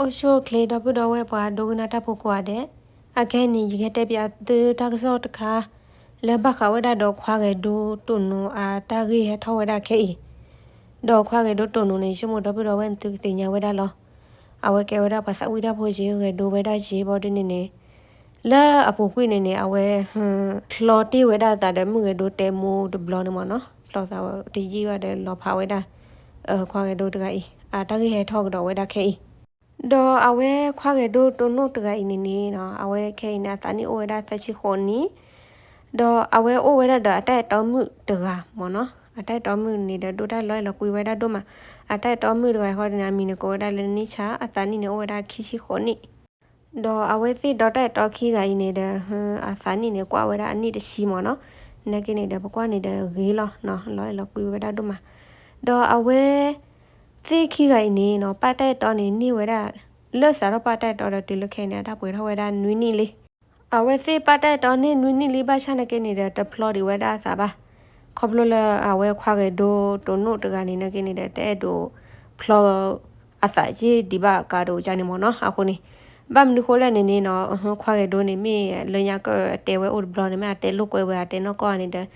အိုရှိုကလေတော့ဘတော်ဝဲပွားဒိုကနာတာဖို့ကွာတဲ့အခဲနေရခဲ့တဲ့ပြတူတာကစောတခါလဲဘခဝဒတော့ခွာခဲ့ဒိုတုန်နူအာတာကြီးဟထောဝဒခဲတော့ခွာခဲ့ဒိုတုန်နူနေရှမတော့ဘတော်ဝဲသူတင်ညာဝဒလောအဝဲကဲဝဒပါစဝိဒဖို့ရှိခဲ့ဒိုဝဒရှိဘောတင်းနေလာအပူခွေနေနေအဝဲဟမ်ဖလော်တီဝဒတာတဲ့မှုကဒိုတဲမိုဒဘလောနမနော်ဖလော်တာဒီကြီးဝတဲ့လော်ဖာဝဒအခွာခဲ့ဒိုတကဤအာတာကြီးဟထောကတော့ဝဒခဲ ဒေါ်အဝဲခွာခဲ့ဒိုတိုနိုတကဤနေနေနော်အဝဲခဲနာတနီအိုဝဒတချီခွန်နီဒေါ်အဝဲအိုဝဒဒအတက်တော်မှုတကမောနော်အတက်တော်မှုနေတဲ့ဒိုတက်လွဲလကွေဝဒဒိုမှာအတက်တော်မှုတွေဟောဒနာမီနကိုဒလနိချာအတနီနေအိုဝဒခီချီခွန်နီဒေါ်အဝဲစီဒေါ်တက်တော်ခီကဤနေတဲ့ဟမ်အစာနီနေကွာဝဒအနိတရှိမောနော်နကိနေတဲ့ဘကွာနေတဲ့ဂေးလောနော်လွဲလကွေဝဒဒိုမှာဒေါ်အဝဲ သိခိကအိနေနော်ပတ်တဲ့တော်နေနိဝရလောစားရပတ်တဲ့တော်တလခဲနေတာပွေထဝရနွီနီလေးအဝဲစေပတ်တဲ့တော်နေနွီနီလေးပါရှာနေကနေနေတဲ့တဖလော်ဒီဝဒစားပါခေါပလလအဝဲခွာကေဒိုတိုနိုတကနေနေကနေနေတဲ့တဲ့ဒိုဖလော်အစာကြီးဒီဘာကာဒိုဂျာနေမနော်အခုနေဘမ်နူခိုလည်းနေနေနော်ခွာကေဒိုနေမိလညာကတဲဝဲအိုဘလော်နေမတဲလုကွဲဝဲတဲနော်ကောနေတဲ့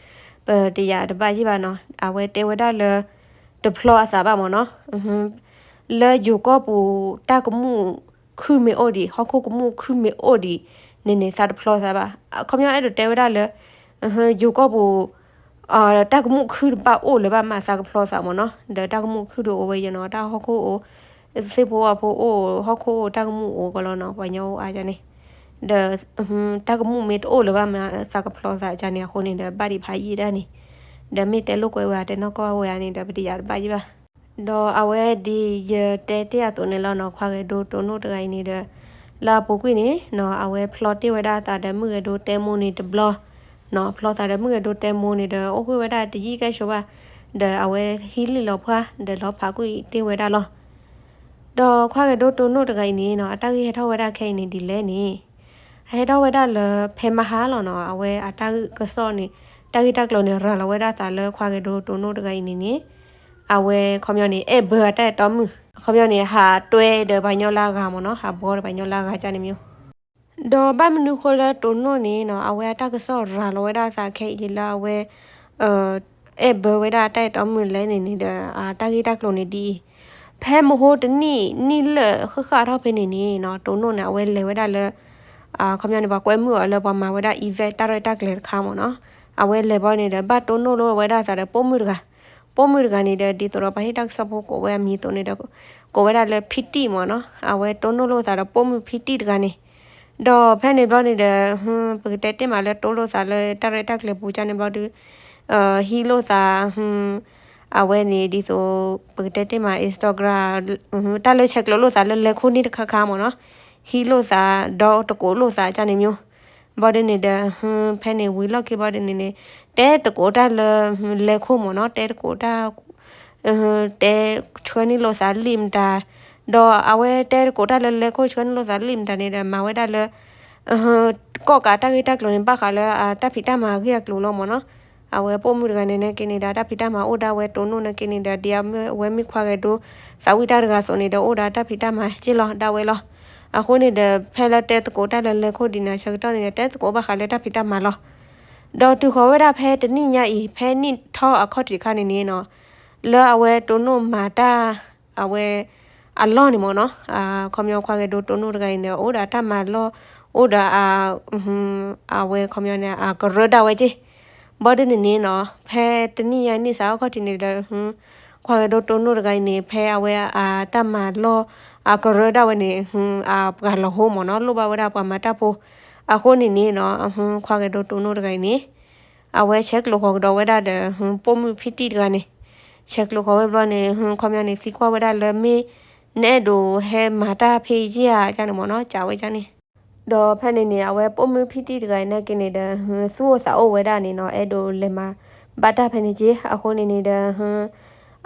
ပတရားတပါရှိပါနော်အဝဲတဲဝဒလဲ deploy အစားပါမနော်အဟမ်လဲယူကောပူတာကမှုခုမေအိုဒီဟခုကမှုခုမေအိုဒီနေနေစာ deploy စားပါခမရအဲ့တဲဝဒါလဲအဟမ်ယူကောပူအာတာကမှုခုပါအိုလေပါမစာ deploy စားမနော်ဒါတာကမှုခုတို့ဝေရနော်တာဟခုအိုစေဘောအဖိုအိုဟခုတာကမှုအိုကလောနော်ပညောအားကြနေဒါတာကမှုမေတိုလေပါမစာ deploy စားကြနေခုနေပါဒီဖာရီဒါနေ ဒမီတဲလုကွယ်ဝါတဲနော်ကောဝဲနေဒပတိရပါကြီးပါဒေါ်အဝဲဒီရတဲတဲရတုန်နေလောက်နော်ခွာကေဒိုတိုနိုတကိုင်းနေတဲ့လာပုကွိနေနော်အဝဲဖလော့တေဝဒတာဒမှုကေဒိုတဲမိုနေတဘလနော်ဖလော့တာဒမှုကေဒိုတဲမိုနေတဲ့အခွေဝဒတကြီးကဲရှောပါဒအဝဲဟီလီလောဖွာဒလောဖာကွိတေဝဒလောဒေါ်ခွာကေဒိုတိုနိုတကိုင်းနေနော်အတကြီးဟထောဝဒခဲနေဒီလဲနေဟဲထောဝဒလဖေမဟာလောနော်အဝဲအတကစော့နေ တာဂီတက်လုံးနေရလဝဲတာတာလခွာကေဒိုတိုနိုတကိုင်းနေနေအဝဲခမယောနေအဲဘတ်တဲ့တော်မူခမယောနေဟာတွဲတဲ့ဘိုင်ညောလာကမနော်ဟာဘောတဲ့ဘိုင်ညောလာကကြနေမျိုးဒေါ်ဘမနုခိုလာတိုနိုနေနော်အဝဲတကစောရလဝဲတာစာခဲဤလာဝဲအဲအဲဘဝဲတာတဲ့တော်မူလဲနေနေတဲ့အာတာဂီတက်လုံးနေဒီဖဲမဟုတ်တနိနိလခခထောက်ဖနေနေနော်တိုနိုနေအဝဲလဲဝဲတာလဲအာခမယောနေပါကွဲမှုအလဲပါမှာဝဲတာ event တာရတက်လေခါမနော် အဝဲလေပေါ်နေတဲ့ဘတ်တိုနိုလိုဝဲဒါစားတဲ့ပုံမှုတကပုံမှုတကနေတဲ့ဒီတော့ဘာဟိတက်ဆဖို့ကိုဝဲမီတုံနေတဲ့ကိုဝဲဒါလေဖီတီမော်နော်အဝဲတိုနိုလိုစားတဲ့ပုံမှုဖီတီတကနေတော့ဖဲနေပေါ်နေတဲ့ဟွန်းပကတဲ့တင်မှာလဲတိုးလို့စားလဲတရတက်လေပူချနေပေါ်ဒီအာဟီလို့စားဟွန်းအဝဲနေဒီဆိုပကတဲ့တင်မှာ Instagram တက်လို့ချက်လို့လို့စားလဲလက်ခုနေတခါခါမော်နော်ဟီလို့စားတော့တကိုလို့စားချနေမျိုး ဘော်ဒနေတဲ့ဟမ်ဖဲနေဝီလောက်ကေဘော်ဒနေနေတဲတကိုတာလေခုမနော်တဲတကိုတာအတဲချွနီလောစာလင်တာဒေါ်အဝဲတဲကိုတာလေလေခုချွနီလောစာလင်တာနေတဲ့မဝဲတာလေအကောကာတာဂီတာကလုံးပါခါလေတာဖီတာမာဂီကလုံးလောမနော်အဝဲပို့မှုကနေနေကိနေတာတာဖီတာမာအိုဒါဝဲတုံနုနေကိနေတာဒီအဝဲမိခွာခဲ့တော့ဇာဝီတာတကဆိုနေတော့အိုဒါတာဖီတာမာချီလောဒါဝဲလော အခုနေတဲ့ဖဲလက်တဲ့ကိုတက်လည်းလက်ခုဒီနာချက်တော့နေတဲ့တဲ့ကိုဘခါလက်တာဖိတာမလောဒေါ်တူခေါ်ဝဲတာဖဲတနိညာဤဖဲနိထောအခော့တီခါနေနေနော်လောအဝဲတုံနုမာတာအဝဲအလောနေမနော်အာခမျောခွာကေဒိုတုံနုတကိုင်းနေအိုဒါတမလောအိုဒါအာဟွန်းအဝဲခမျောနေအာကရဒဝဲကြီးဘော်ဒနေနေနော်ဖဲတနိညာနိစာအခော့တီနေတဲ့ဟွန်း ခွာကေဒိုတုံနုတကိုင်းနေဖဲအဝဲအာတမလောအကရဒဝနေဟွန်းအကလဟိုမနော်လောဘဝဒပမတာဖိုအခုနေနေနော်ဟွန်းခွာကတော့တုံနိုတကိုင်းနေအဝဲချက်လောခေါတော့ဝဒတဲ့ဟွန်းပုံမှုဖြစ်တိတကနေချက်လောခေါဝဲဘလနေဟွန်းခမနေစီခွာဝဒလမေနဲ့ဒိုဟဲမာတာဖေးကြီးอ่ะကျန်မနော်ကြာဝဲကျန်နေတော့ဖက်နေနေအဝဲပုံမှုဖြစ်တိတကိုင်းနဲ့ကိနေတဲ့ဟွန်းစူစာအိုဝဲဒနေနော်အဲ့ဒိုလေမာဘာတာဖက်နေကြီးအခုနေနေတဲ့ဟွန်း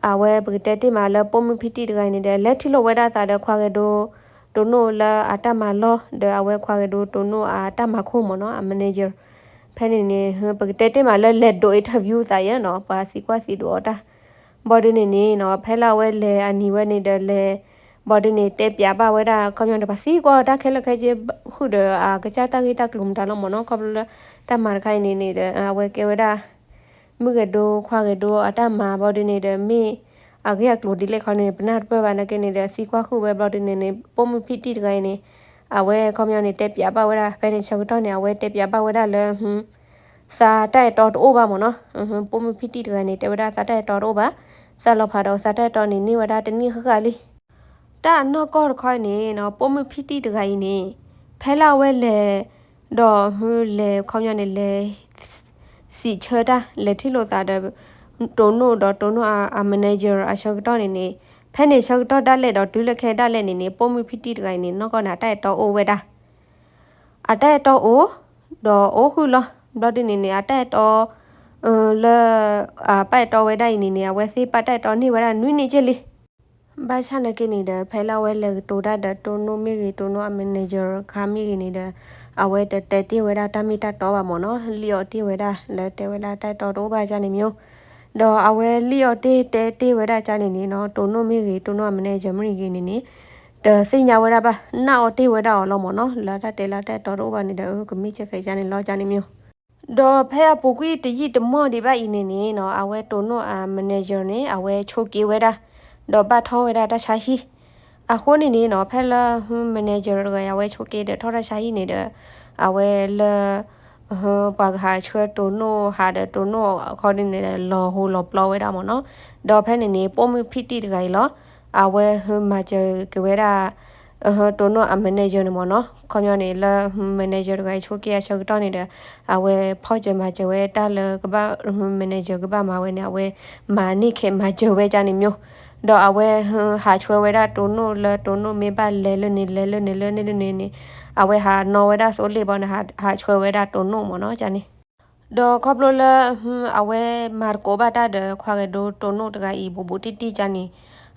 အဝဲပကတဲ့တိမာလပုံမဖီတီတကိုင်းနေတဲ့လက်ထီလိုဝဲတာစားတဲ့ခွာကတိုတိုနိုလာအတမလောတဲ့အဝဲခွာကတိုတိုနိုအတမခုမနော်အမန်နေဂျာဖဲနေနေပကတဲ့တိမာလက်လက်ဒိုအင်တာဗျူးစားရနော်ပါစီကွာစီဒိုတာဘော်ဒီနေနေနော်ဖဲလာဝဲလေအနီဝဲနေတဲ့လေဘော်ဒီနေတဲ့ပြပါဝဲတာကွန်မြူနတီပါစီကွာတာခဲလခဲချေခုဒအာကချတာဂီတာကလုံတာလောမနောကဘလတမရခိုင်နေနေတဲ့အဝဲကေဝဲတာ မှုကဒိုခွာကဒိုအတမဘော်ဒီနေတဲ့မေအဂရကလိုဒီလေခနေပနတ်ပဘာနကနေနေတဲ့စီကွာခုပဲဘော်ဒီနေနေပုံမဖီတီတကိုင်းနေအဝဲကွန်မြူနတီတက်ပြပါဝဲတာဖဲနေချက်တော့နေအဝဲတက်ပြပါဝဲတာလဲဟွန်းစာတိုက်တော်တိုးပါမနော်ဟွန်းပုံမဖီတီတကိုင်းနေတဝဲတာစာတိုက်တော်တိုးပါစာလောဖာတော့စာတိုက်တော်နေနေဝတာတနည်းခခလေးတာနော်ကောခွိုင်းနေနော်ပုံမဖီတီတကိုင်းနေဖဲလာဝဲလေတော့ဟွန်းလေခေါမြနေလေ စီချတာလေထီလို့တာတဲ့တိုနိုတော့တိုနိုအာမန်နေဂျာအရှောက်တော့နေနေဖဲနေရှောက်တော့တက်လက်တော့ဒူးလက်ခဲတက်လက်နေနေပုံမဖီတီတကိုင်းနေနော်ကောနာတိုက်တော့အိုဝဲတာအတိုက်တော့အိုတော့အိုခုလောတော့ဒီနေနေအတိုက်တော့အလဲအပိုက်တော့ဝဲတိုင်းနေနေဝဲစီပတ်တိုက်တော့နေဝဲတာနွိနေချလေးဘာချနကိနေတဲ့ဖဲလာဝဲလေတိုဒါဒတိုနိုမီဂီတိုနိုအမန်နေဂျာခါမီဂီနေတဲ့ အဝဲတဲတဲတီဝဲတာတမီတတော့ပါမော်နော်လျော်တီဝဲတာလဲတဲဝဲတာတိုက်တော်တော့ပါကြနေမျိုးတော့အဝဲလျော်တေးတဲတေးဝဲတာကြနေနေနော်တိုနိုမီဂီတိုနိုအမန်နေဂျာမီဂီနေနေတစညာဝဲတာပါနောက်တေးဝဲတာလောမော်နော်လာတတဲလာတဲတော်တော့ပါနေတယ်ကမိချက်ခဲကြနေလောကြနေမျိုးဒေါ်ဖဲပူကွီတကြီးတမော့ဒီပါအင်းနေနေနော်အဝဲတိုနိုအမန်နေဂျာနေအဝဲချိုကေဝဲတာဒေါ်ဘတ်ထောဝဲတာတခြားဟီ အခုနေနေနော်ဖဲလာမန်နေဂျာကရဝဲချိုကေတဲ့ထောရခြားဟီနေတဲ့အဝဲလာဟပါခါချွဲတိုနိုဟာတဲ့တိုနိုခေါ်နေနေလောဟိုလောပလောဝဲတာမနော်ဒေါ်ဖဲနေနေပုံမဖီတီတကယ်လောအဝဲဟမချကဝဲတာအဟတိုနိုအမန်နေဂျာနေမနော်ခေါမျောနေလာမန်နေဂျာကချိုကေရှောက်တော့နေတဲ့အဝဲဖော့ချမချဝဲတာလကပမန်နေဂျာကပမဝဲနေအဝဲမာနိခေမချဝဲကြနေမျိုး တော့အဝဲဟာချွဲဝဲတာတိုနိုလတိုနိုမေပါလဲလနေလဲလနေလဲနေနေနေအဝဲဟာနော်ဝဲတာဆိုလေဘောနဟာဟာချွဲဝဲတာတိုနိုမနော်ဂျာနေတော့ကပလိုလာအဝဲမာကိုဘာတာဒခွာကဒိုတိုနိုတကဤဘူဘူတီတီဂျာနေ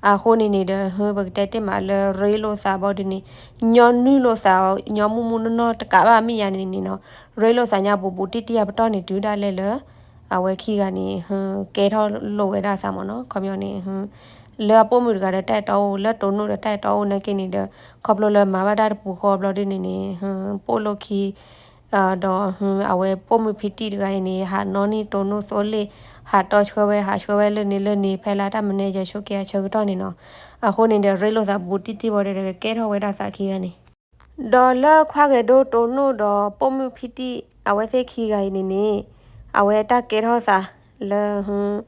အခုနေနေတဲ့ဟဘကတဲ့မှာလဲရေလိုစာဘောဒီနေညောနုလိုစာညောမူမူနော်တကဘာမိရနေနေနော်ရေလိုစာညာဘူဘူတီတီရပတော့နေဒူးတာလဲလဲအဝဲခီကနေဟကဲထောလိုဝဲတာစာမနော်ခမျောနေဟ လဲပိုမှုကတဲ့တက်တော့လက်တုံနိုတက်တော့နကိနေတဲ့ခေါပလိုလဲမာဘာတာပူခေါပလိုဒီနေနေဟပိုလိုခီအာတော့အဝဲပိုမှုဖီတီတကိုင်းနေဟာနော်နီတုံနိုဆိုလေဟာတော့ချွဲဝဲဟာချွဲဝဲလနေလနေဖဲလာတာမနေရရှုကဲချုပ်တော့နေနော်အခုနေတဲ့ရေလိုသာဘူတီတီဘော်တဲ့ကဲတော့ဝဲတာစာခီကနေဒေါ်လာခွာကဒိုတုံနိုတော့ပိုမှုဖီတီအဝဲစိခီကိုင်းနေနေအဝဲတာကဲတော့စာလဲဟွန်း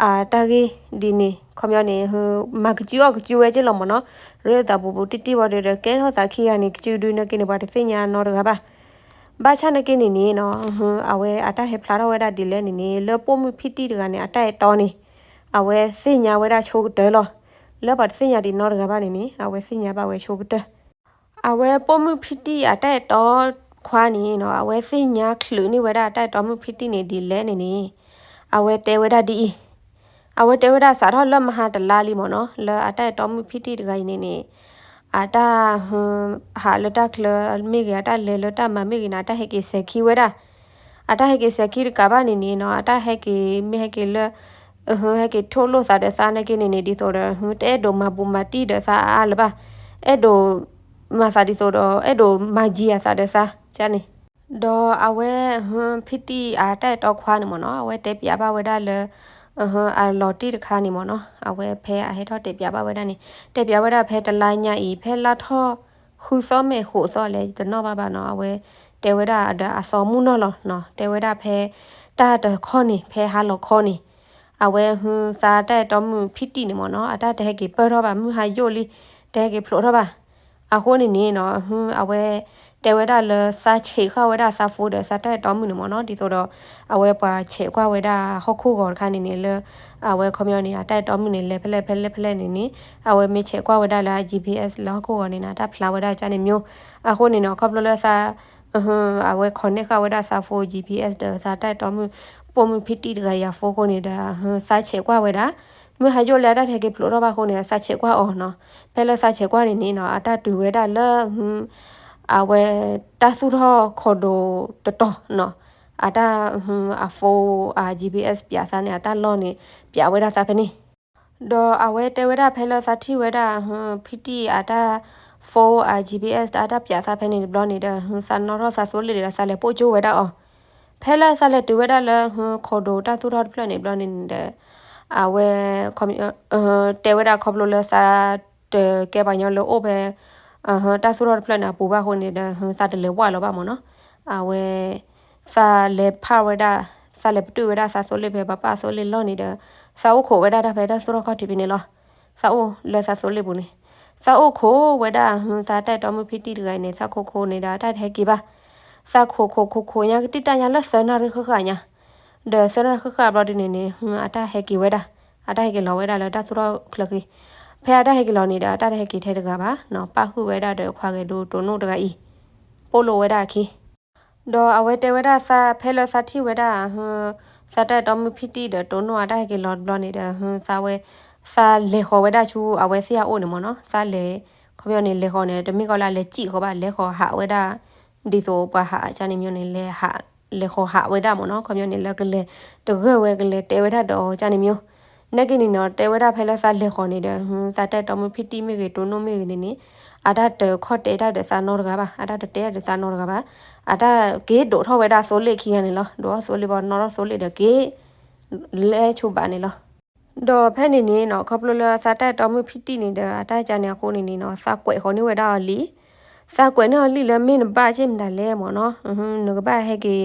အာတာကြီးဒီနေခမရနေဟိုမကကျူကကျူဝဲချလောမနော်ရဲတာဘူဘူတီတီဝရတဲ့ကဲဟောတာခီရနေကျူဒူနေကနေပါတဲ့စညာနော်တကပါဘာချနကိနေနေနော်ဟိုအဝဲအတဟေဖလာရဝဲတာဒီလဲနေနေလပိုမဖီတီတကနေအတက်တော်နေအဝဲစညာဝဲတာချိုးတဲလောလောပါစညာဒီနော်တကပါနေနေအဝဲစညာပါဝဲချိုးတဲအဝဲပိုမဖီတီအတက်တော်ခွာနေနော်အဝဲစညာခလူနေဝဲတာအတက်တော်မဖီတီနေဒီလဲနေနေအဝဲတဲဝဲတာဒီ အဝတေဝဒစာရလမဟာတလာလီမနော်လအတက်တော်မဖီတီတကိုင်းနေနေအတာဟဟာလတာကလမေဂအတာလေလတာမမေဂနာတာဟေကေစခီဝဒအတာဟေကေစခီကဘာနေနေနော်အတာဟေကေမေဟေကေလဟဟေကေထိုလို့စာတဲ့စာနေကေနေနေဒီဆိုတော့ဟတဲဒိုမဘူမတီတဲ့စာအားလပါအဲ့ဒိုမစာဒီဆိုတော့အဲ့ဒိုမဂျီယာစာတဲ့စာချာနေဒေါ်အဝဲဟွန်ဖီတီအတက်တော့ခွာနေမနော်အဝဲတက်ပြပါဝဲဒါလေ အဟအလော်တီတခါနေမနော်အဝဲဖဲအဟဲထော့တက်ပြပါဝဲဒါနေတက်ပြဝဲဒါဖဲတလိုင်းညာဤဖဲလာထော့ဟူစောမေဟူစောလေတနောပါပါနော်အဝဲတဲဝဲဒါအစောမှုနော်လောနော်တဲဝဲဒါဖဲတာတခေါနေဖဲဟာလောခေါနေအဝဲဟွန်းစာတဲ့တော့မှုဖိတိနေမနော်အတတဲ့ကေပရောပါမှုဟာယိုလီတဲ့ကေဖလိုတော့ပါအခုနေနေနော်ဟွန်းအဝဲ တဲဝဲဒါလစာချေခဝဲဒါစာဖိုးတဲ့စာတဲ့တောင်းမှုနမနော်ဒီဆိုတော့အဝဲပါချေခွဝဲဒါဟော့ခုကောခါနေနေလအဝဲကွန်မြူနီအတိုက်တောင်းမှုနေလေဖလဲဖလဲဖလဲနေနေအဝဲမချေခွဝဲဒါလာ GPS လောကိုကောနေတာတဖလာဝဲဒါချနေမျိုးအခုနေနော်ကပလလစာအဟအဝဲ connect ခဝဲဒါစာဖိုး GPS တဲ့စာတိုက်တောင်းမှုပုံမှုဖီတီတကရဖိုးကိုနေတာစာချေခွဝဲဒါမဟာယိုလာတဲ့ခေဖလိုတော့ပါခုနေစာချေခွအော်နော်ဖဲလစာချေခွနေနေနော်အတတူဝဲဒါလဟွန်း အဝဲတဆုထောခေါ်ဒိုတတော်နော်အတာအဖိုအာ GPS ပြစာနေအတာလောနေပြဝဲတာစာဖနေဒေါ်အဝဲတဲဝဲတာဖဲလစာတီဝဲတာဟွန်ဖီတီအတာ4 GPS အတာပြစာဖဲနေဘလနေတဲ့ဟွန်စနော်ရဆာဆိုလီရဆာလေပိုချိုဝဲတာအော်ဖဲလဆာလေတူဝဲတာလေဟွန်ခေါ်ဒိုတာသူတော်ဖလနေဘလနေတဲ့အဝဲကွန်တဲဝဲတာခေါပလိုလဆာတဲကဲပါညောလောအိုဘဲ အဟတာဆိုတော့ဖလနာပူပါဟိုနေတဲ့ဟွန်စာတလေဝါလောပါမနော်အဝဲစာလေဖာဝဲတာစာလေပတူဝဲတာစာဆိုလေဘဲပပဆိုလေလောနေတဲ့စာအုပ်ခိုဝဲတာဖဲတာဆိုတော့ခတိပြနေလောစာအုပ်လဲစာဆိုလေဘူးနေစာအုပ်ခိုဝဲတာဟွန်စာတက်တော်မဖီတီတကိုင်းနေစာခိုခိုနေတာတက်ထဲကေပါစာခိုခိုခိုခိုညာတိတညာလက်စနာရခခညာဒဆနာခခဘရဒီနေနေဟွန်အတာဟဲကေဝဲတာအတာဟဲကေလောဝဲတာလဲတာဆိုတော့ခလကီ ဖဲအတာဟဲကေလောနေတာအတာဟဲကေထဲတကပါနော်ပခုဝဲတာတဲ့ခွာကေဒိုတိုနိုတကဤပိုလိုဝဲတာခီဒေါ်အဝဲတဲဝဲတာစာဖဲလစာတိဝဲတာဟွန်စတတော်မဖီတီတဲ့တိုနိုအတာဟဲကေလောဘလနေတဲ့ဟွန်စာဝဲစာလေခေါ်ဝဲတာချူအဝဲဆရာအိုနေမနော်စာလေခေါ်ပြောနေလေခေါ်နေတမိကောလာလေကြည့်ခေါ်ပါလေခေါ်ဟာဝဲတာဒီဆိုပါဟာအချာနေမျိုးနေလေဟာလေခေါ်ဟာဝဲတာမနော်ခေါ်ပြောနေလက်ကလေတကယ်ဝဲကလေတဲဝဲတာတော့ချာနေမျိုး နက်ကင်းနော်တဲဝဲတာဖဲလက်စာလေခေါ်နေတဲ့ဟွန်းစာတက်တော်မဖီတီမိကေတိုနိုမိကေနေနေအဒတ်ခေါ်တဲတာဒစာနော်တကပါအဒတ်တဲဒစာနော်တကပါအဒဂေဒိုထောဝဲတာဆိုလေခီရနေလောဒိုဆိုလေဘောနော်ဆိုလေတကေလဲချူပါနေလောဒေါ်ဖဲနေနေနော်ခေါပလိုလာစာတက်တော်မဖီတီနေတဲ့အတိုင်းကြနေကိုနေနေနော်စာကွယ်ခေါ်နေဝဲတာလီစာကွယ်နော်လီလမင်းပါချင်းမလဲမော်နော်ဟွန်းငကပါဟဲကေ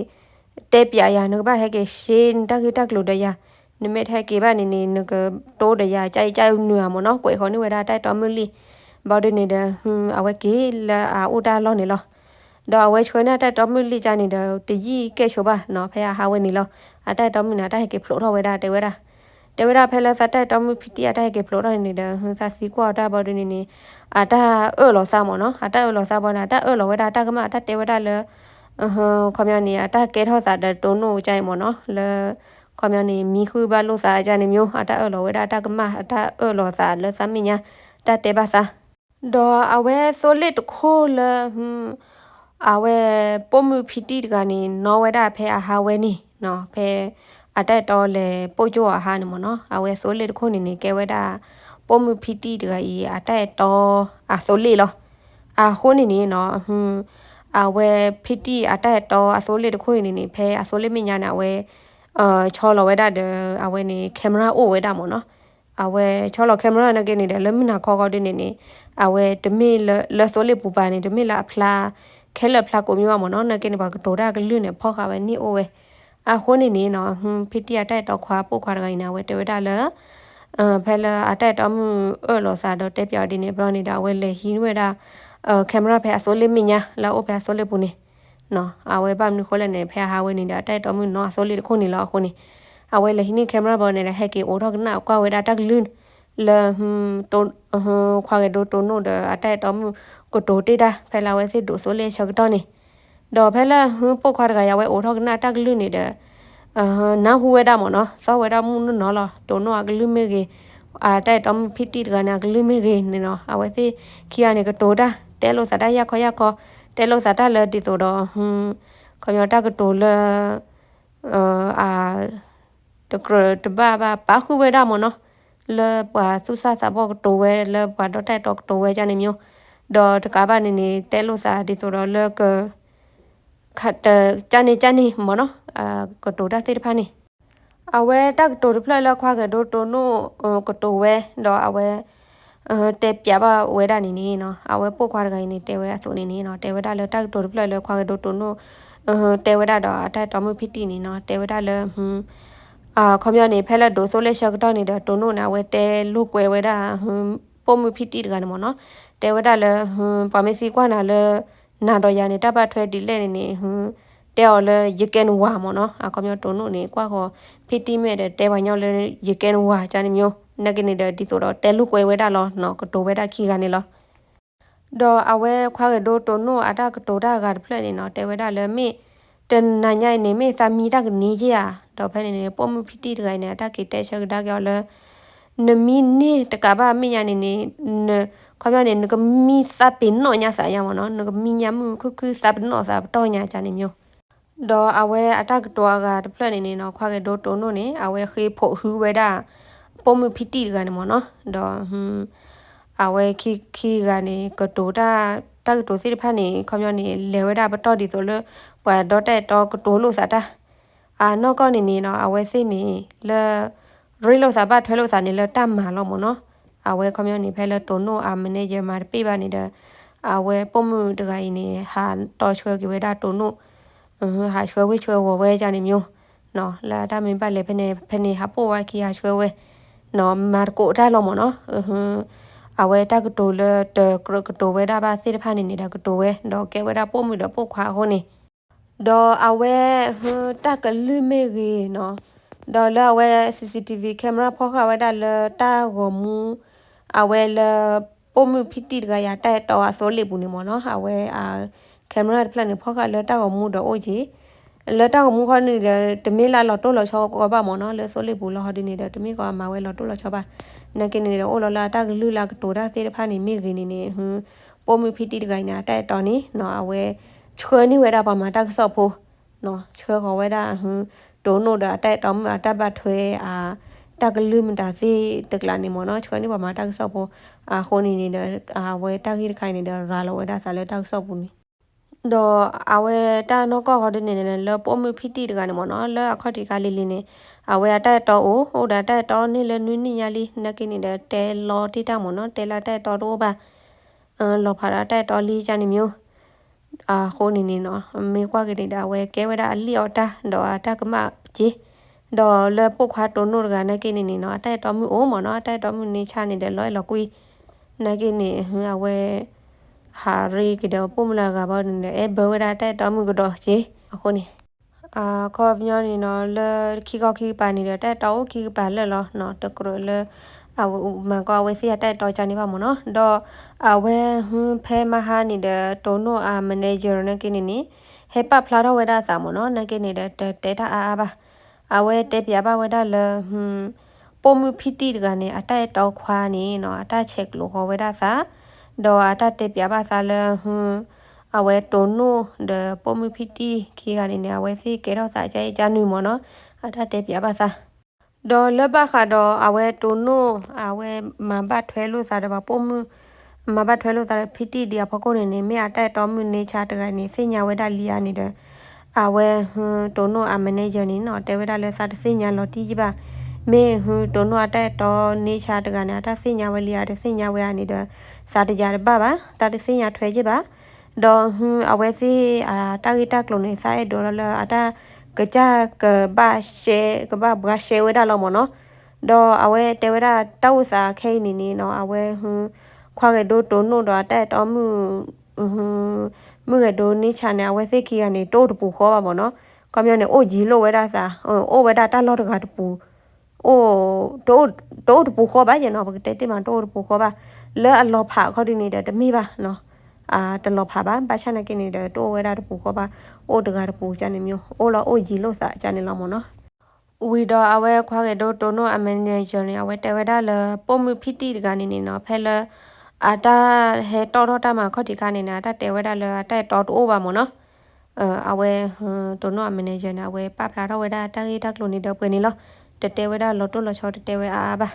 တဲပြရငကပါဟဲကေရှင်းတက်တက်လို့တရ နမေထိုက်ကေပါနေနေငကတိုးတရကြိုက်ကြိုက်နွာမော်နော်ကွယ်ခေါ်နေဝဲတာတိုက်တော်မလီဘော်ဒီနေတဲ့ဟွန်းအဝဲကေလာအာဥတာလောနေလောတော့အဝဲချွေးနေတဲ့တော်မလီကြနေတဲ့တကြီးကဲချိုပါနော်ဖះဟာဝဲနေလောအတိုက်တော်မနာတိုက်ကေဖလို့ထော်ဝဲတာတဲဝဲတာတဝရဖဲလစတက်တော်မူဖီတီအတိုက်ကေဖလိုရနေတဲ့ဟန်စာစီကွာတာဘော်ဒနေနေအတာအော်လောစာမနော်အတာအော်လောစာဘောနာတာအော်လောဝဒတာကမအတာတေဝဒလအဟခမနီအတာကေထောစာတတုံနိုကြိုင်မနော်လေ ခမနီမီခုဘလို့စာကြနေမျိုးအတာအော်လောဝဒတာကမအတာအော်လောစာလစမညာတတေပါစာဒေါ်အဝဲဆိုလစ်ခိုးလဟွန်းအဝဲပုံမူဖီတီကနေနော်ဝဒဖဲအဟာဝဲနီနော်ဖဲအတက်တော့လေပို့ကြွားဟာနမနော်အဝဲဆိုလေတခုနေနေကဲဝဲတာပုံမူဖီတီတကကြီးအတက်တော့အဆိုလေလောအခိုးနေနေနော်ဟွန်းအဝဲဖီတီအတက်တော့အဆိုလေတခုနေနေဖဲအဆိုလေမညာနာဝဲ အာချောလဝဲတာအဝဲနေကင်မရာအိုဝဲတာမနော်အဝဲချောလကင်မရာနကနေတယ်လမနာခေါခေါ်တဲ့နေနေအဝဲတမေလဆိုလေပူပါနေတမေလာဖလာခဲလဖလာကိုမျိုးမနော်နကနေဘာကတိုဒါကလွနေဖောက်ခါပဲနီအိုဝဲအခုနေနေနော်ဟွန်းဖီတီအတက်တော့ခွာပို့ခွာတကိုင်းနာဝဲတဝဲတာလအဖဲလာအတက်တော့မှုအော်လောစာတော့တက်ပြော်ဒီနေဘရနေတာဝဲလေဟင်းဝဲတာအခမရာဖဲအစိုးလေးမညာလာအိုဖဲအစိုးလေးပူနေ နော်အဝဲပမ်နခေါ်လဲနေဖဲဟာဝဲနေတာတက်တော့မှုနော်အစိုးလေးခုနေလောက်ခုနေအဝဲလေဟင်းကင်မရာဘောနေတဲ့ဟက်ကေအိုတော့ကနာကွာဝဲတာတက်လွန်းလေဟွန်းတိုဟွန်းခွာကေဒိုတိုနိုဒအတက်တော့မှုကိုတိုတေတာဖဲလာဝဲစစ်ဒိုဆိုလေးချက်တော့နေဒေါ်ဖဲလာဟွပုတ်ခွာတကရဝဲအိုထောကနာတက်လူနေတဲ့အာနာဟူဝဲတာမနော်စောဝဲတာမှုနော်လားတိုနိုအကလူမေကေအာတဲ့တမ်ဖီတီကနာကလူမေကေနေနော်အဝဲစီခီယာနေကတိုတာတဲလို့စတာရခေါ်ရခေါ် တဲလို့စတာလဲဒီဆိုတော့ဟွန်းခေါ်ရတာကတိုလဲအာတကရတဘာဘာပါခုဝဲတာမနော်လဲပါသူစားစားဘောတိုဝဲလဲပါတော့တဲ့တော့တိုဝဲကြနေမျိုးတော့တကားပါနေနေတဲလို့စားဒီဆိုတော့လဲကခတ်တနေချနေမနော်အာကတိုဒါတေဖာနေအဝဲတက်တိုဖလလခွာကဒိုတိုနိုကတိုဝဲတော့အဝဲအဲ တဲပြပါဝဲတာနေနေနော်အဝဲပုတ်ခွာတကိုင်းနေတဲဝဲအဆိုနေနေနော်တဲဝဲတာလတက်တိုဖလလခွာကဒိုတိုနိုအဲတဲဝဲတာတော့အတက်တော်မဖီတီနေနော်တဲဝဲတာလဟွန်းအာခေါမနေဖဲလက်ဒိုဆိုလက်ရှောက်တော့နေတဲ့တိုနိုနာဝဲတဲလူကွယ်ဝဲတာဟွန်းပုံမဖီတီတကနေမနော်တဲဝဲတာလဟွန်းပါမစီကွာနာလနာတော့ရနေတပတ်ထွဲဒီလဲနေနေဟွန်းတဲော်လဲရကန်ဝါမနော်အကောမျိုးတုံနို့နေကွာခေါ်ဖီတီမဲ့တဲ့တဲပါညောက်လဲရကန်ဝါချာနေမျိုး နကနေတဲ့ဒီဆိုတော့တဲလူကွယ်ဝဲတာလောနော်ကတိုဝဲတာခီကနေလောဒေါ်အဝဲခွာကဒိုတုံနို့အတာကတိုတာကဖလက်နေနော်တဲဝဲတာလဲမိတန်နညိုင်နေမိစာမီတာကနေကြရတော့ဖဲနေနေပုံမဖီတီတကိုင်းနေအတာကေတဲချက်ဒါကြောလဲနမီနေတကဘာမိညာနေနေခေါပြောနေငကမီစပင်နော်ညာစာရမနော်ငကမီညာမှုခုခုစပနော်စာတော့ညာချာနေမျိုးဒေါ်အဝဲအတက်တော်ကတဖလက်နေနေနော်ခွာကေဒိုတိုနိုနေအဝဲခေဖို့ဟူဝဲတာ ပပုံမဖီတီကနေမနော်တော့ဟွန်းအဝဲခီခီကနေကတိုတာတက်တိုစီဖာနေခမျောနေလေဝဲတာပတော့ဒီဆိုလို့ပွာတော့တဲ့တော့ကတိုလို့စားတာအာနော့ကောနေနေနော်အဝဲစိနေလဲရီလို့စားပါထွဲလို့စားနေလဲတတ်မှာလို့မနော်အဝဲခမျောနေဖဲလဲတိုနိုအာမနေဂျာမှာပြပါနေတဲ့အဝဲပုံမှုတကိုင်းနေဟာတော်ချွဲကြဝဲတာတိုနိုဟာချွဲဝဲချွဲဝဝဲကြနေမျိုးနော်လာတာမင်းပါလေဖနေဖနေဟာပိုဝါခီဟာချွဲဝဲ နော်မာကိုတာလောမနော်ဟွန်းအဝဲတကတိုလတကရကတိုဝဲတာပါစေတဖာနေနေတာကတိုဝဲတော့ကဲဝဲတာပို့မှုတော့ပို့ခွာဟိုနေတော့အဝဲဟွန်းတကလူမေကြီးနော်ဒေါ်လာဝဲ CCTV ကင်မရာဖောက်ခဝဲတာလတာဂမူအဝဲလပုံမှုဖီတီကရတဲ့တော့အစိုးလေဘူးနေမနော်အဝဲအာကင်မရာပလန်ဖောက်ကလတာဂမူတော့အိုကြီး လတာဂမူခနေတယ်တမီလာလော်တိုလော်ချောကပါမနော်လေစိုးလေဘူးလော်ဟဒီနေတယ်တမီကမဝဲလော်တိုလော်ချောပါနကနေတယ်အိုလော်လာတာကလူလာတိုဒါစေဖာနေမိခင်းနေနေဟွန်းပုံမှုဖီတီကရတဲ့တော့နေနော်အဝဲချွေနေဝဲတာပါမှာတက်ဆော့ဖို့နော်ချွေခေါ်ဝဲတာဟွန်းဒိုနိုဒါတက်တော့မှာတက်ပတ်ထွဲအာတက်ကလူမတာစီတက်ကလာနေမနော်ချွန်နေပါမှာတက်ဆော့ဖို့အာခိုးနေနေတယ်အာဝဲတက်ကြီးခိုင်နေတယ်ရာလောဝဲတာဆာလဲတက်ဆော့ဘူးနီ တော့အဝဲတာနောကောခေါ်တဲ့နေနေလောပုံမဖီတီတကနေမနော်လောအခေါ်တီကလေးလေးနေအဝဲတက်တော့အိုဟိုဒါတက်တော့နေလဲနွိနေရလေးနကိနေတဲ့တဲလော်တီတာမနော်တဲလာတက်တော့တော့ပါအလော်ဖာတာတက်တော့လီချနေမျိုးအာခိုးနေနေနော်မေကွာကလေးဒါဝဲကဲဝဲတာအလီအော်တာတော့အတကမကြီးတော့လေပုတ်ခွာတုံနိုကနကိနေနေနော်အတက်တော်မှုအိုးမနော်အတက်တော်မှုနေချနေတယ်လောလောကွီနကိနေဟွအဝဲ ဟာရီကတော့ပုံမလာကပါနေအဲဘဝရတက်တော်မှုကတော့ကြီးအခုနေအာခေါ်ပြနေနော်လေခီကောခီပါနေတဲ့တက်တော်ခီပါလဲလောနော်တကရလေအဝမကောဝစီတက်တော်ချနေပါမနော်တော့အဝဲဟွန်းဖဲမဟာနေတဲ့တုံနိုအာမန်နေဂျာနဲ့ကိနေနေဟေပဖလာတော့ဝဲတာစာမနော်နကိနေတဲ့တေတာအာပါအဝဲတက်ပြပါဝဲတာလဟွန်းပုံမဖီတီကနေအတက်တော့ခွာနေနော်အတက်ချက်လို့ဟောဝဲတာစာ တော့အတက်တက်ပြပါစာလဟွန်းအဝဲတုံနိုဒပုံမဖီတီခီကနေနေအဝဲစီကေတော့စာကြိုက်ကြနွေမနော်အတက်တက်ပြပါစာဒေါ်လဘခါတော့အဝဲတုံနိုအဝဲမဘတ်ထွဲလို့စားတော့ပုံမမဘတ်ထွဲလို့စားဖီတီဒီဖကုန်းနေနေမြအတက်တော်မူနေချတကနေစညာဝဲတာလီယာနေတဲ့အဝဲဟွန်းတိုနိုအမနေဂျာနီနော်တဲဝဲတာလဲစားတစညာလော်တီကြီးပါ မေဟွန်းတိုနိုအတက်တော်နေချတကနေအတစညာဝဲလီယာတစညာဝဲအနေတော့စားတကြရပါပါတာတစညာထွဲကြီးပါဒေါ်ဟွန်းအဝဲစီအာတာဂီတာကလုံးနေစားရဒေါ်လာအတာကကြကဘာရှေကဘာဘရှေဝဲတာလောမနော်ဒေါ်အဝဲတဲဝဲတာတောက်စားခဲနေနေနော်အဝဲဟွန်းခွာကဒိုတိုနိုတော့တက်တော်မှုဟွန်းမှုကဒိုနေချာနေအဝဲစိခီကနေတိုးတပူခေါ်ပါမနော်ကမြောနေအိုဂျီလိုဝဲတာစာအိုဝဲတာတလောတကတပူ အိုတိုးတိုးတပူခေါ်ပါရနော်ဘကတဲတဲမတိုးတပူခေါ်ပါလဲအလောဖာခေါ်ဒီနေတဲ့တမိပါနော်အာတလောဖာပါဘာချနာကိနေတဲ့တိုးဝဲတာတပူခေါ်ပါအိုတကတပူချနေမျိုးအိုလောအိုဂျီလိုစာချနေလောမနော်ဝီဒအဝဲခွာကေဒိုတိုနိုအမန်နေဂျာနေအဝဲတဲဝဲတာလပုံမဖီတီကနေနေနော်ဖဲလအာတာဟဲတော်တော်တာမှာခေါတိကနေနာတာတဲဝဲတာလတာတော်တိုးပါမနော်အဝဲတိုနိုမန်နေဂျာနာဝဲပပလာတော့ဝဲတာတာကြီးတက်လို့နေတော့ပွေနေလော တတဲဝဲတာလော်တိုလော်ချောတတဲဝဲအာပါ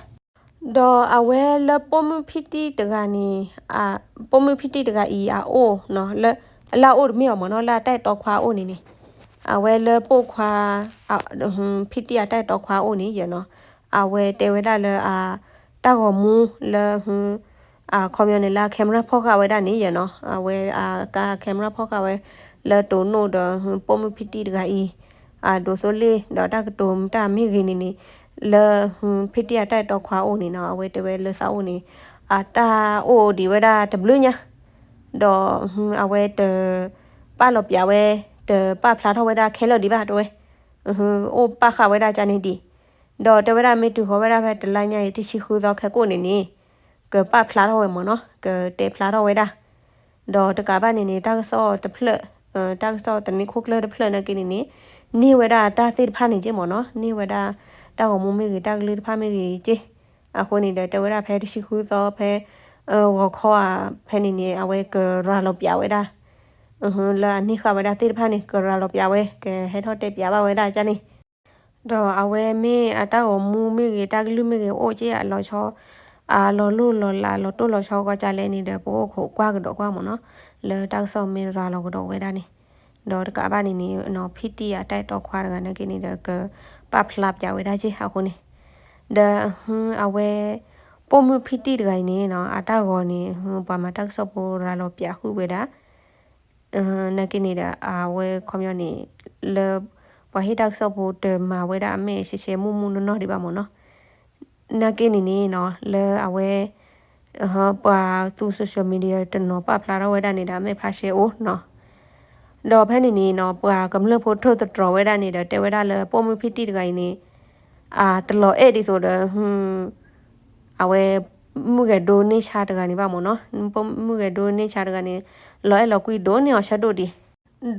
ဒေါ်အဝဲလပုံမဖီတီတကနေအာပုံမဖီတီတကဤအာအိုနော်လအလာအိုမြော်မနော်လာတိုက်တော့ခွာအိုနေနေအဝဲလပို့ခွာဟွန်းဖီတီအတိုက်တော့ခွာအိုနေရနော်အဝဲတဲဝဲတာလအာတာကောမူလဟွန်းအာကွန်မြူနီလာကင်မရာဖောက်ကဝဲတာနေရနော်အဝဲအာကာကင်မရာဖောက်ကဝဲလတိုနိုဒပုံမဖီတီတကဤ အာဒိုဆိုလေဒေါ်တာကတုံတာမိဂီနီနီလဖီတီအတိုက်တော့ခွာအိုနေနော်အဝဲတဝဲလဆောအိုနေအာတာအိုဒီဝဲတာတဘလူညာဒေါ်အဝဲတပါလောပြဝဲတပဖလာထဝဲတာခဲလော်ဒီပါတော့ဟိုအိုပါခဝဲတာချာနေဒီဒေါ်တဝဲတာမေတူဟောဝဲတာဖဲတလိုင်းညာရတိရှိခူသောခက်ကိုနေနေကပဖလာတော့ဝဲမနော်ကတေဖလာတော့ဝဲတာဒေါ်တကဘာနေနေတာဆောတဖလက် တာဆောတနိခုကလတဖလက်နကိနေနေနေဝဲတာတာစိဖာနေကြမနော်နေဝဲတာတာဟမမေကြီးတာကလေးဖာမေကြီးကြအခုနေတဲ့တဝဲတာဖဲတရှိခုသောဖဲအော်ခေါ်ဖဲနေနေအဝဲကရာလောပြဝဲတာအဟလာနိခဝဲတာတိဖာနေကရာလောပြဝဲကဲဟဲထော့တက်ပြပါဝဲတာကြနေတော့အဝဲမေအတောက်မူမေကတကလူမေကအိုချေအလောချောအာလောလူလောလာလောတိုလောချောကကြလဲနေတယ်ပို့ခိုကွာကတော့ကွာမနော် လေတောက်ဆောမေရာလောကတော့ဝဲတာနေတော့တကဘာနေနေနော်ဖီတီအတိုက်တော့ခွာရကနေကနေတယ်ကပပလပ်ကြဝဲတာချေဟာခုနေဒါဟွန်းအဝဲပုံမှုဖီတီတကိုင်းနေနော်အတောက်ကောနေဟွန်းပါမတောက်ဆောပိုရာလောပြခုဝဲတာအနကနေတယ်အဝဲကွန်မြူနီလေပဟိတောက်ဆောပိုတမဝဲတာအမေရှေရှေမှုမှုနော်ဒီပါမနော်နကင်းနေနေနော်လေအဝဲ ဟာပါသူ social media တနော်ပပလာတော့ဝဲတာနေတာမေဖာရှေအိုနော်တော့ဖဲနေနေနော်ပွာကမလဖို့ထုတ်တော်ဝဲတာနေတဲ့တဲဝဲတာလေပုံမဖီတီတကိုင်းနေအာတလောအဲ့ဒီဆိုတော့ဟွန်းအဝဲမှုကဒိုနေချာတကနေပါမနော်ပုံမှုကဒိုနေချာတကနေလောအဲ့လောကွီဒိုနေအောင်ရှတ်တို့ဒီ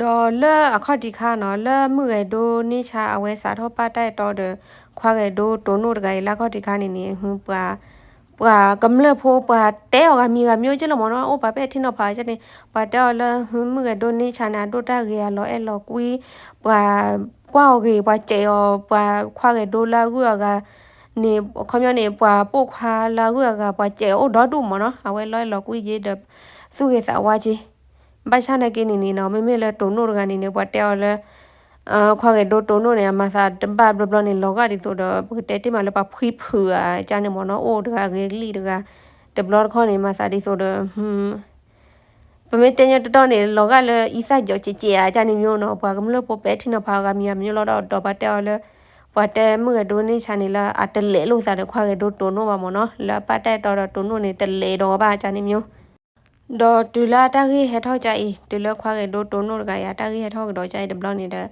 ဒေါ်လာအခတိခါနော်လာမှုကဒိုနေချာအဝဲစာတော့ပါတိုက်တော့တဲ့ခွာကဒိုတိုနိုတကလာခတိခါနေနေဟွန်းပွာ ပွာကမလဖို့ပွာတဲော်ကမီကမျိုးကျလမနော်အိုပါပဲထင်းတော့ပါချက်နေပွာတဲော်လာဟွန်းမှုကဒိုနေချာနာဒိုတာကေရလောအဲ့လောကွီပွာကွာကေပွာကျေော်ပွာခွာကဒိုလာကူကနေခေါမျောနေပွာပို့ခွာလာကူကပွာကျေအိုဒေါ်တူမနော်အဝဲလောလောကွီရေဒစုကေစာဝါကြီးဘာရှာနေကိနေနေနော်မမေလဲတုံနိုကနေနေပွာတဲော်လဲ အာခွာကေဒိုတုံနိုနေမှာစာတပတ်ဘလဘလနေလောကဒီဆိုတော့တဲတိမလဲပါဖွိဖူအာဂျာနေမနော်အိုတကကေလီတကတဘလခေါနေမှာစာဒီဆိုတော့ဟွန်းပမေတညတတော်နေလောကလဲဤစာကြောချေချေအာဂျာနေမျိုးနော်ပွာကမလို့ပိုပဲထင်းတော့ဖာကမီမျိုးလောတော့တော့ပါတဲော်လဲပတဲမှုကဒိုနေချာနေလာအတလေလို့စားတဲ့ခွာကဒိုတိုနိုပါမနော်လာပတဲတော်တော်တိုနိုနေတလေတော့ပါချာနေမျိုး ဒေါ်ဒူလာတကြီးဟဲထောက်ကြဤဒူလခွာကဒိုတိုနိုကရတကြီးဟဲထောက်ကတော့ကြိုက်တယ်ဘလောက်နေတဲ့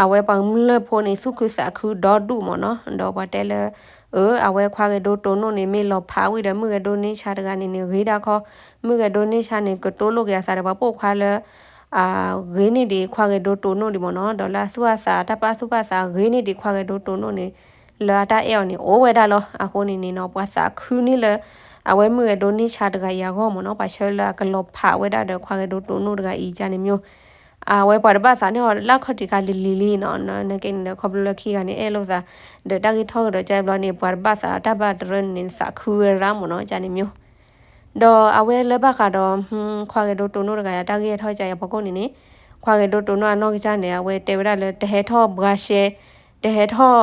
အဝဲပောင်မလဖို့နေစုခုစခုဒေါ်ဒူမနော်ဒေါ်ပတဲလေเออအဝဲခွာကဒိုတိုနိုနေမေလောဖာဝိတယ်မှုကဒိုနေချာတကနေနေဂေးတာခေါ်မှုကဒိုနေချာနေကတိုးလို့ကြစားတယ်ပါပို့ခွာလေအာဂေးနေဒီခွာကေဒိုတိုနိုဒီမနော်ဒေါ်လာစုဝစာတပါစုပါစာဂေးနေဒီခွာကေဒိုတိုနိုနေလာတာအေအောင်နေအိုးဝဲတာလောအခုနေနေနော်ပွားစာခူးနေလေ အဝဲမှုကေဒိုနေချာတကရာကောမနော်ပါရှဲလာကလောဖာဝဲတာတဲ့ခွာကေဒိုတိုနိုတကအီကြနေမျိုးအာဝဲပါတပါစာနေဟောလက်ခတိကလီလီလီနော်နကေနေခေါပလခီကနေအဲလို့စာဒတာဂီထောက်တော့ကြိုင်ဘလနေပါတပါစာတပါတရနေစာခူရရာမနော်ကြနေမျိုးတော့အဝဲလက်ဘကတော့ခွာကေဒိုတိုနိုတကရတာဂီထောက်ကြရပကုတ်နေနေခွာကေဒိုတိုနိုအနောကကြနေအဝဲတေဝရလေတဟဲထောဘဂရှေတဟဲထော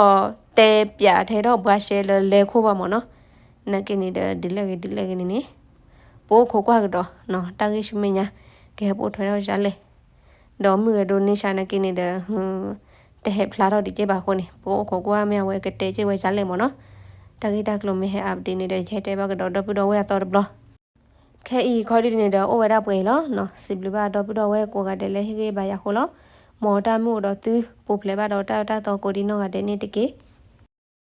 တဲပြထဲထောဘဂရှေလေလေခိုးပါမနော် နာကိနေတာဒီလကဒီလကနေပိုးခိုကွာကတော့နော်တာကိရှိမညာကဲပိုးထွေတော့ရလေတော့မြေဒိုနေရှာနာကိနေတာဟွန်းတဲ့ဟက်ဖလာတော့ဒီကျပါခုနေပိုးခိုကွာမြဝဲကတဲ့ကျဝဲရလေမော်နော်တာကိတာကလုံးမဟဲအပ်ဒီနေတဲ့ဟဲတဲ့ဘကတော့တော့ပူတော့ဝဲတော့ဘလောခဲဤခေါ်ဒီနေတော့အိုဝဲတာပွေလောနော်စီဘလဘတော့ပူတော့ဝဲကိုကတဲ့လဲဟိကေပါရခိုလောမော်တာမှုတော့သူပိုဖလဲပါတော့တာတာတော့ကိုဒီနောကတဲ့နေတကေ